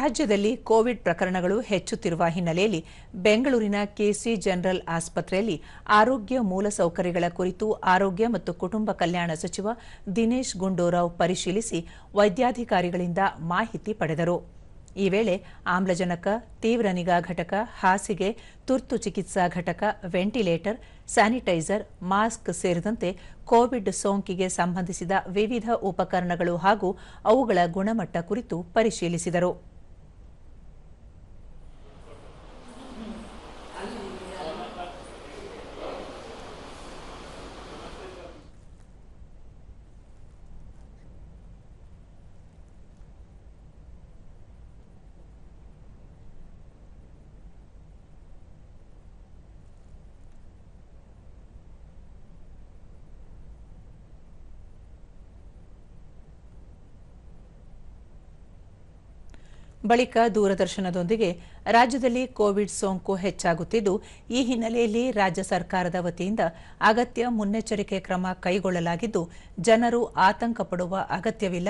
ರಾಜ್ಯದಲ್ಲಿ ಕೋವಿಡ್ ಪ್ರಕರಣಗಳು ಹೆಚ್ಚುತ್ತಿರುವ ಹಿನ್ನೆಲೆಯಲ್ಲಿ ಬೆಂಗಳೂರಿನ ಕೆಸಿ ಜನರಲ್ ಆಸ್ಪತ್ರೆಯಲ್ಲಿ ಆರೋಗ್ಯ ಮೂಲಸೌಕರ್ಯಗಳ ಕುರಿತು ಆರೋಗ್ಯ ಮತ್ತು ಕುಟುಂಬ ಕಲ್ಯಾಣ ಸಚಿವ ದಿನೇಶ್ ಗುಂಡೂರಾವ್ ಪರಿಶೀಲಿಸಿ ವೈದ್ಯಾಧಿಕಾರಿಗಳಿಂದ ಮಾಹಿತಿ ಪಡೆದರು. ಈ ವೇಳೆ ಆಮ್ಲಜನಕ, ತೀವ್ರ ನಿಗಾ ಘಟಕ, ಹಾಸಿಗೆ, ತುರ್ತು ಚಿಕಿತ್ಸಾ ಘಟಕ, ವೆಂಟಿಲೇಟರ್, ಸ್ಯಾನಿಟೈಸರ್, ಮಾಸ್ಕ್ ಸೇರಿದಂತೆ ಕೋವಿಡ್ ಸೋಂಕಿಗೆ ಸಂಬಂಧಿಸಿದ ವಿವಿಧ ಉಪಕರಣಗಳು ಹಾಗೂ ಅವುಗಳ ಗುಣಮಟ್ಟ ಕುರಿತು ಪರಿಶೀಲಿಸಿದರು. ಬಳಿಕ ದೂರದರ್ಶನದೊಂದಿಗೆ ರಾಜ್ಯದಲ್ಲಿ ಕೋವಿಡ್ ಸೋಂಕು ಹೆಚ್ಚಾಗುತ್ತಿದ್ದು, ಈ ಹಿನ್ನೆಲೆಯಲ್ಲಿ ರಾಜ್ಯ ಸರ್ಕಾರದ ವತಿಯಿಂದ ಅಗತ್ಯ ಮುನ್ನೆಚ್ಚರಿಕೆ ಕ್ರಮ ಕೈಗೊಳ್ಳಲಾಗಿದ್ದು, ಜನರು ಆತಂಕ ಪಡುವ ಅಗತ್ಯವಿಲ್ಲ.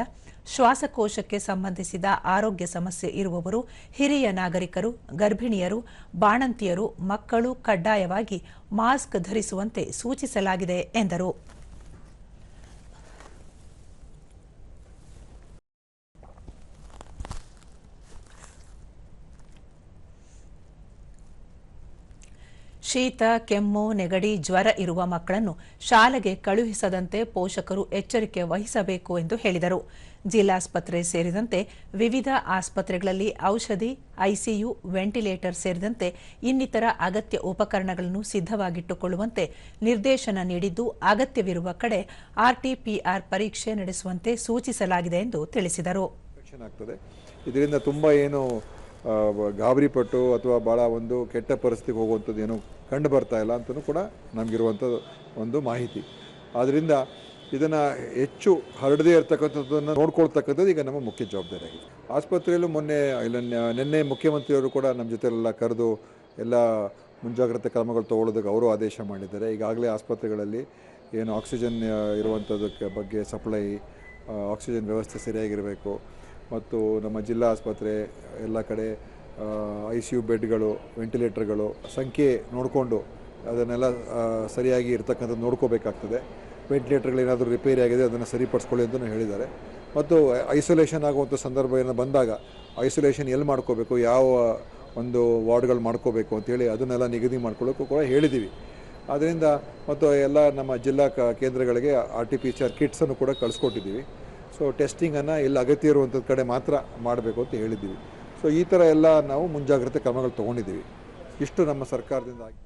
ಶ್ವಾಸಕೋಶಕ್ಕೆ ಸಂಬಂಧಿಸಿದ ಆರೋಗ್ಯ ಸಮಸ್ಯೆ ಇರುವವರು, ಹಿರಿಯ ನಾಗರಿಕರು, ಗರ್ಭಿಣಿಯರು, ಬಾಣಂತಿಯರು, ಮಕ್ಕಳು ಕಡ್ಡಾಯವಾಗಿ ಮಾಸ್ಕ್ ಧರಿಸುವಂತೆ ಸೂಚಿಸಲಾಗಿದೆ ಎಂದರು. ಶೀತ, ಕೆಮ್ಮು, ನೆಗಡಿ, ಜ್ವರ ಇರುವ ಮಕ್ಕಳನ್ನು ಶಾಲೆಗೆ ಕಳುಹಿಸದಂತೆ ಪೋಷಕರು ಎಚ್ಚರಿಕೆ ವಹಿಸಬೇಕು ಎಂದು ಹೇಳಿದರು. ಜಿಲ್ಲಾಸ್ಪತ್ರೆ ಸೇರಿದಂತೆ ವಿವಿಧ ಆಸ್ಪತ್ರೆಗಳಲ್ಲಿ ಔಷಧಿ, ಐಸಿಯು, ವೆಂಟಿಲೇಟರ್ ಸೇರಿದಂತೆ ಇನ್ನಿತರ ಅಗತ್ಯ ಉಪಕರಣಗಳನ್ನು ಸಿದ್ಧವಾಗಿಟ್ಟುಕೊಳ್ಳುವಂತೆ ನಿರ್ದೇಶನ ನೀಡಿದ್ದು, ಅಗತ್ಯವಿರುವ ಕಡೆ ಆರ್ಟಿಪಿಆರ್ ಪರೀಕ್ಷೆ ನಡೆಸುವಂತೆ ಸೂಚಿಸಲಾಗಿದೆ ಎಂದು ತಿಳಿಸಿದರು. ಇದರಿಂದ ತುಂಬಾ ಏನು ಗಾಬರಿ ಪಟ್ಟು ಅಥವಾ ಭಾಳ ಒಂದು ಕೆಟ್ಟ ಪರಿಸ್ಥಿತಿಗೆ ಹೋಗುವಂಥದ್ದು ಏನು ಕಂಡು ಬರ್ತಾ ಇಲ್ಲ ಅಂತಲೂ ಕೂಡ ನಮಗಿರುವಂಥ ಒಂದು ಮಾಹಿತಿ. ಆದ್ದರಿಂದ ಇದನ್ನು ಹೆಚ್ಚು ಹರಡದೇ ಇರತಕ್ಕಂಥದ್ದನ್ನು ನೋಡ್ಕೊಳ್ತಕ್ಕಂಥದ್ದು ಈಗ ನಮ್ಮ ಮುಖ್ಯ ಜವಾಬ್ದಾರಿ ಆಗಿದೆ ಆಸ್ಪತ್ರೆಯಲ್ಲೂ ಮೊನ್ನೆ, ಇಲ್ಲ, ನಿನ್ನೆ ಮುಖ್ಯಮಂತ್ರಿಯವರು ಕೂಡ ನಮ್ಮ ಜೊತೆಲೆಲ್ಲ ಕರೆದು ಎಲ್ಲ ಮುಂಜಾಗ್ರತೆ ಕ್ರಮಗಳು ತಗೊಳ್ಳೋದಕ್ಕೆ ಅವರು ಆದೇಶ ಮಾಡಿದ್ದಾರೆ. ಈಗಾಗಲೇ ಆಸ್ಪತ್ರೆಗಳಲ್ಲಿ ಏನು ಆಕ್ಸಿಜನ್ ಇರುವಂಥದ್ದಕ್ಕೆ ಬಗ್ಗೆ ಸಪ್ಲೈ ಆಕ್ಸಿಜನ್ ವ್ಯವಸ್ಥೆ ಸರಿಯಾಗಿರಬೇಕು. ಮತ್ತು ನಮ್ಮ ಜಿಲ್ಲಾ ಆಸ್ಪತ್ರೆ, ಎಲ್ಲ ಕಡೆ ಐ ಸಿ ಯು ಬೆಡ್ಗಳು, ವೆಂಟಿಲೇಟರ್ಗಳು ಸಂಖ್ಯೆ ನೋಡಿಕೊಂಡು ಅದನ್ನೆಲ್ಲ ಸರಿಯಾಗಿ ಇರ್ತಕ್ಕಂಥದ್ದು ನೋಡ್ಕೋಬೇಕಾಗ್ತದೆ. ವೆಂಟಿಲೇಟರ್ಗಳೇನಾದರೂ ರಿಪೇರಿ ಆಗಿದೆ ಅದನ್ನು ಸರಿಪಡಿಸ್ಕೊಳ್ಳಿ ಅಂತಲೂ ಹೇಳಿದ್ದಾರೆ. ಮತ್ತು ಐಸೋಲೇಷನ್ ಆಗುವಂಥ ಸಂದರ್ಭ ಏನೋ ಬಂದಾಗ ಐಸೋಲೇಷನ್ ಎಲ್ಲಿ ಮಾಡ್ಕೋಬೇಕು, ಯಾವ ಒಂದು ವಾರ್ಡ್ಗಳು ಮಾಡ್ಕೋಬೇಕು ಅಂತೇಳಿ ಅದನ್ನೆಲ್ಲ ನಿಗದಿ ಮಾಡ್ಕೊಳ್ಳೋಕ್ಕೂ ಕೂಡ ಹೇಳಿದ್ದೀವಿ. ಆದ್ದರಿಂದ ಮತ್ತು ಎಲ್ಲ ನಮ್ಮ ಜಿಲ್ಲಾ ಕೇಂದ್ರಗಳಿಗೆ R T P C R ಕಿಟ್ಸನ್ನು ಕೂಡ ಕಳಿಸ್ಕೊಟ್ಟಿದ್ದೀವಿ. ಸೊ ಟೆಸ್ಟಿಂಗನ್ನು ಎಲ್ಲ ಅಗತ್ಯ ಇರುವಂಥದ್ದು ಕಡೆ ಮಾತ್ರ ಮಾಡಬೇಕು ಅಂತ ಹೇಳಿದ್ದೀವಿ. ಸೊ ಈ ಥರ ಎಲ್ಲ ನಾವು ಮುಂಜಾಗ್ರತೆ ಕ್ರಮಗಳು ತೊಗೊಂಡಿದ್ದೀವಿ. ಇಷ್ಟು ನಮ್ಮ ಸರ್ಕಾರದಿಂದ ಆಗಿ